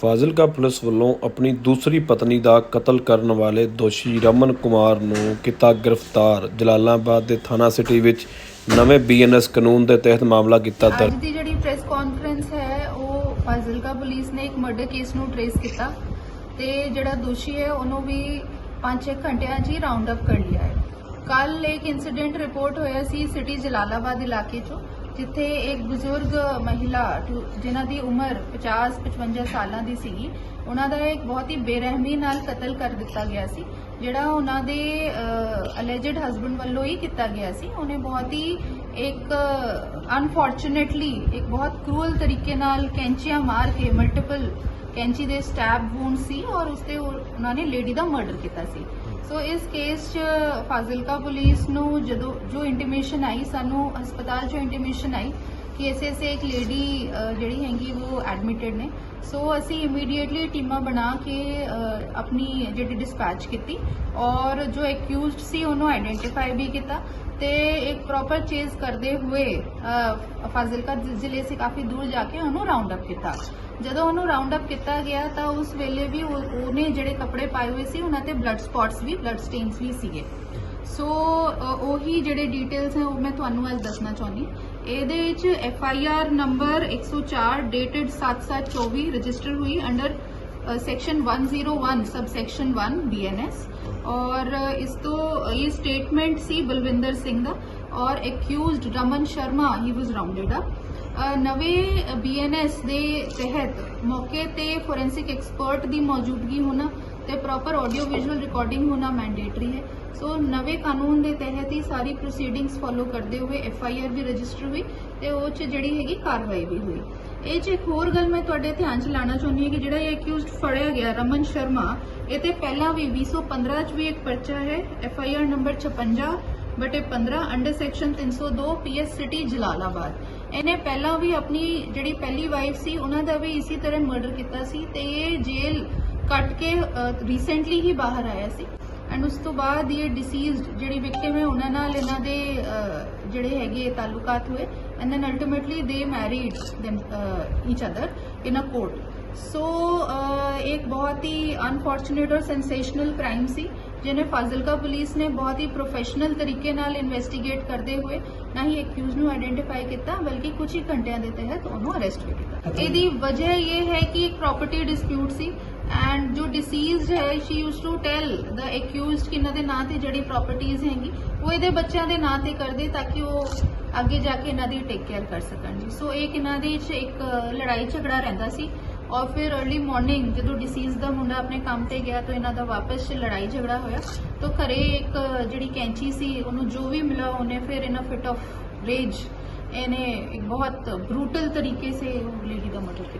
Fazilka police ਵੱਲੋਂ ਆਪਣੀ ਦੂਸਰੀ ਪਤਨੀ ਦਾ ਕਤਲ ਕਰਨ ਵਾਲੇ ਦੋਸ਼ੀ ਰਮਨ ਕੁਮਾਰ ਨੂੰ ਕੀਤਾ ਗ੍ਰਿਫਤਾਰ। ਜਲਾਲਾਬਾਦ ਦੇ ਥਾਣਾ ਸਿਟੀ ਵਿੱਚ ਨਵੇਂ ਬੀਐਨਐਸ ਕਾਨੂੰਨ ਦੇ ਤਹਿਤ ਮਾਮਲਾ ਕੀਤਾ ਅੱਜ ਦਰਜ। ਦੀ ਜਿਹੜੀ ਪ੍ਰੈਸ ਕਾਨਫਰੰਸ ਹੈ ਉਹ ਫਾਜ਼ਿਲਕਾ ਪੁਲਿਸ ਨੇ ਇੱਕ ਮਰਡਰ ਕੇਸ ਨੂੰ ਟ੍ਰੇਸ ਕੀਤਾ ਤੇ ਜਿਹੜਾ ਦੋਸ਼ੀ ਹੈ ਉਹਨੂੰ ਵੀ 5-6 ਘੰਟਿਆਂ 'ਚ ਹੀ ਰਾਉਂਡ ਅਪ ਕਰ ਲਿਆ ਹੈ। ਕੱਲ ਇੱਕ ਇਨਸੀਡੈਂਟ ਰਿਪੋਰਟ ਹੋਇਆ ਸੀ ਸਿਟੀ ਜਲਾਲਾਬਾਦ ਇਲਾਕੇ 'ਚੋਂ, ਜਿੱਥੇ ਇੱਕ ਬਜ਼ੁਰਗ ਮਹਿਲਾ ਜਿਨ੍ਹਾਂ ਦੀ ਉਮਰ 50-55 ਸਾਲਾਂ ਦੀ ਸੀਗੀ, ਉਹਨਾਂ ਦਾ ਇੱਕ ਬਹੁਤ ਹੀ ਬੇਰਹਿਮੀ ਨਾਲ ਕਤਲ ਕਰ ਦਿੱਤਾ ਗਿਆ ਸੀ, ਜਿਹੜਾ ਉਹਨਾਂ ਦੇ ਅਲੈਜਡ ਹਸਬੰਡ ਵੱਲੋਂ ਹੀ ਕੀਤਾ ਗਿਆ ਸੀ। ਉਹਨੇ ਬਹੁਤ ਹੀ ਇੱਕ ਅਨਫੋਰਚੂਨੇਟਲੀ ਇੱਕ ਬਹੁਤ ਕਰੂਅਲ ਤਰੀਕੇ ਨਾਲ ਕੈਂਚੀਆਂ ਮਾਰ ਕੇ ਮਲਟੀਪਲ ਕੈਂਚੀ ਦੇ ਸਟੈਬ ਵੂਨ ਸੀ ਔਰ ਉਸ ਤੇ ਉਹਨਾਂ ਨੇ ਲੇਡੀ ਦਾ ਮਰਡਰ ਕੀਤਾ ਸੀ। ਸੋ ਇਸ ਕੇਸ 'ਚ ਫਾਜ਼ਿਲਕਾ ਪੁਲਿਸ ਨੂੰ ਜਦੋਂ ਜੋ ਇੰਟੀਮੇਸ਼ਨ ਆਈ, ਸਾਨੂੰ ਹਸਪਤਾਲ 'ਚੋਂ ਇੰਟੀਮੇਸ਼ਨ ਆਈ ਕਿ ਐਸੇ ਐਸੇ ਇੱਕ ਲੇਡੀ ਜਿਹੜੀ ਹੈਗੀ ਉਹ ਐਡਮਿਟਡ ਨੇ ਸੋ ਅਸੀਂ ਇਮੀਡੀਏਟਲੀ ਟੀਮਾਂ ਬਣਾ ਕੇ ਅ, ਆਪਣੀ ਜਿਹੜੀ ਡਿਸਪੈਚ ਕੀਤੀ ਔਰ ਜੋ ਐਕਿਊਜ਼ਡ ਸੀ ਉਹਨੂੰ ਆਇਡੈਂਟੀਫਾਈ ਵੀ ਕੀਤਾ ਤੇ ਇੱਕ ਪ੍ਰੋਪਰ ਚੇਜ਼ ਕਰਦੇ ਹੋਏ ਅ, ਫਾਜ਼ਿਲਕਾ ਜ਼ਿ- ਜ਼ਿਲ੍ਹੇ ਸੇ ਕਾਫੀ ਦੂਰ ਜਾ ਕੇ ਉਹਨੂੰ ਰਾਉਂਡ ਅਪ ਕੀਤਾ ਜਦੋਂ ਉਹਨੂੰ ਰਾਉਂਡ ਅਪ ਕੀਤਾ ਗਿਆ ਤਾਂ ਉਸ ਵੇਲੇ ਵੀ ਉਹ- ਉਹਨੇ ਜਿਹੜੇ ਕੱਪੜੇ ਪਾਏ ਹੋਏ ਸੀ ਉਹਨਾਂ ਤੇ ਬਲੱਡ ਸਪੌਟਸ ਵੀ ਬਲੱਡ ਸਟੇਨਸ ਵੀ ਸੀਗੇ ਸੋ ਅ, ਉਹੀ ਜਿਹੜੇ ਡਿਟੇਲਸ ਹੈ ਉਹ ਮੈਂ ਤੁਹਾਨੂੰ ਅੱਜ ਦੱਸਣਾ ਚਾਹੁੰਦੀ ਇਹਦੇ ਵਿੱਚ F I R number 104 dated 7724 register ਹੋਈ under section 101 sub section 1 BNS ਔਰ ਇਸ ਤੋਂ ਇਹ ਸਟੇਟਮੈਂਟ ਸੀ ਬਲਵਿੰਦਰ ਸਿੰਘ ਦਾ। ਔਰ accused Raman Sharma he was rounded up ਨਵੇਂ ਬੀਐਨਐਸ ਦੇ ਤਹਿਤ ਮੌਕੇ ਤੇ ਫੋਰੈਂਸਿਕ ਐਕਸਪਰਟ ਦੀ ਮੌਜੂਦਗੀ ਹੋਣਾ ਤੇ ਪ੍ਰੋਪਰ ਆਡੀਓ ਵਿਜ਼ੂਅਲ ਰਿਕਾਰਡਿੰਗ ਹੋਣਾ ਮੈਂਡੇਟਰੀ ਹੈ। ਸੋ ਨਵੇਂ ਕਾਨੂੰਨ ਦੇ ਤਹਿਤ ਹੀ ਸਾਰੀ ਪ੍ਰੋਸੀਡਿੰਗਸ ਫੋਲੋ ਕਰਦੇ ਹੋਏ ਐਫ ਆਈ ਆਰ ਵੀ ਰਜਿਸਟਰ ਹੋਈ ਤੇ ਉਹ ਚ ਜਿਹੜੀ ਹੈਗੀ ਕਾਰਵਾਈ ਵੀ ਹੋਈ। ਇਹ ਚ ਇੱਕ ਹੋਰ ਗੱਲ ਮੈਂ ਤੁਹਾਡੇ ਧਿਆਨ ਚ ਲਾਣਾ ਚਾਹੁੰਦੀ ਹਾਂ ਕਿ ਜਿਹੜਾ ਇਹ ਅਕਿਊਜ਼ਡ ਫੜਿਆ ਗਿਆ ਰਮਨ ਸ਼ਰਮਾ, ਇਹ ਤੇ ਪਹਿਲਾਂ ਵੀ 2015 ਚ ਵੀ ਇੱਕ ਪਰਚਾ ਹੈ ਐਫ ਆਈ ਆਰ ਨੰਬਰ 56 ਬਟੇ 15 under section 302 PS city Jalalabad ਇਹਨੇ ਪਹਿਲਾਂ ਵੀ ਆਪਣੀ ਜਿਹੜੀ ਪਹਿਲੀ ਵਾਈਫ ਸੀ ਉਹਨਾਂ ਦਾ ਵੀ ਇਸੇ ਤਰ੍ਹਾਂ ਮਰਡਰ ਕੀਤਾ ਸੀ ਤੇ ਇਹ ਜੇਲ੍ਹ ਕੱਟ ਕੇ ਰੀਸੈਂਟਲੀ ਹੀ ਬਾਹਰ ਆਇਆ ਸੀ ਐਂਡ ਉਸ ਤੋਂ ਬਾਅਦ ਇਹ ਡਿਸੀਜ਼ਡ ਜਿਹੜੀ ਵਿਕਟਿਮ ਹੈ ਉਹਨਾਂ ਨਾਲ ਇਹਨਾਂ ਦੇ ਜਿਹੜੇ ਹੈਗੇ ਤਾਲੁਕਾਤ ਹੋਏ and then ultimately they married each other in a court so ਇੱਕ ਬਹੁਤ ਹੀ ਅਨਫੋਰਚੂਨੇਟ ਔਰ ਸੈਂਸੇਸ਼ਨਲ ਕ੍ਰਾਈਮ ਸੀ ਜਿਹਨੇ ਫਾਜ਼ਿਲਕਾ ਪੁਲਿਸ ਨੇ ਬਹੁਤ ਹੀ ਪ੍ਰੋਫੈਸ਼ਨਲ ਤਰੀਕੇ ਨਾਲ ਇਨਵੈਸਟੀਗੇਟ ਕਰਦੇ ਹੋਏ ਨਾ ਹੀ ਐਕਿਊਜ਼ ਨੂੰ ਆਇਡੈਂਟੀਫਾਈ ਕੀਤਾ ਬਲਕਿ ਕੁਝ ਹੀ ਘੰਟਿਆਂ ਦੇ ਤਹਿਤ ਉਹਨੂੰ ਅਰੈਸਟ ਵੀ ਕੀਤਾ। ਇਹਦੀ ਵਜ੍ਹਾ ਇਹ ਹੈ ਕਿ ਇੱਕ ਪ੍ਰਾਪਰਟੀ ਡਿਸਪਿਊਟ ਸੀ ਐਂਡ ਜੋ ਡਿਸੀਜ਼ਡ ਹੈ she use to tell the accused ਕਿ ਇਹਨਾਂ ਦੇ ਨਾਂ ਤੇ ਜਿਹੜੀ ਪ੍ਰਾਪਰਟੀਆਂ ਹੈਗੀ ਉਹ ਇਹਦੇ ਬੱਚਿਆਂ ਦੇ ਨਾਂ ਤੇ ਕਰਦੇ ਤਾਂ ਕਿ ਉਹ ਅੱਗੇ ਜਾ ਕੇ ਇਹਨਾਂ ਦੀ ਟੇਕ ਕੇਅਰ ਕਰ ਸਕਣ ਜੀ ਸੋ ਇਹ ਇਹਨਾਂ ਦੇ ਵਿੱਚ ਇੱਕ ਲੜਾਈ ਝਗੜਾ ਰਹਿੰਦਾ ਸੀ ਔਰ ਫਿਰ अर्ਲੀ ਮਾਰਨਿੰਗ ਜਦੋਂ ਡਿਸੀਜ਼ ਦਾ ਮੁੰਡਾ ਆਪਣੇ ਕੰਮ ਤੇ ਗਿਆ ਤਾਂ ਇਹਨਾਂ ਦਾ ਵਾਪਸ 'ਚ ਲੜਾਈ ਝਗੜਾ ਹੋਇਆ ਤਾਂ ਘਰੇ ਇੱਕ ਜਿਹੜੀ ਕੈਂਚੀ ਸੀ ਉਹਨੂੰ ਜੋ ਵੀ ਮਿਲਾ ਉਹਨੇ ਫਿਰ ਇਹਨਾਂ ਅ ਫਿਟ ਆਫ ਰੇਜ ਇਹਨੇ ਇੱਕ ਬਹੁਤ ਬਰੂਟਲ ਤਰੀਕੇ ਸੇ ਲੇਡੀ ਦਾ ਮਰਡਰ ਕੀਤਾ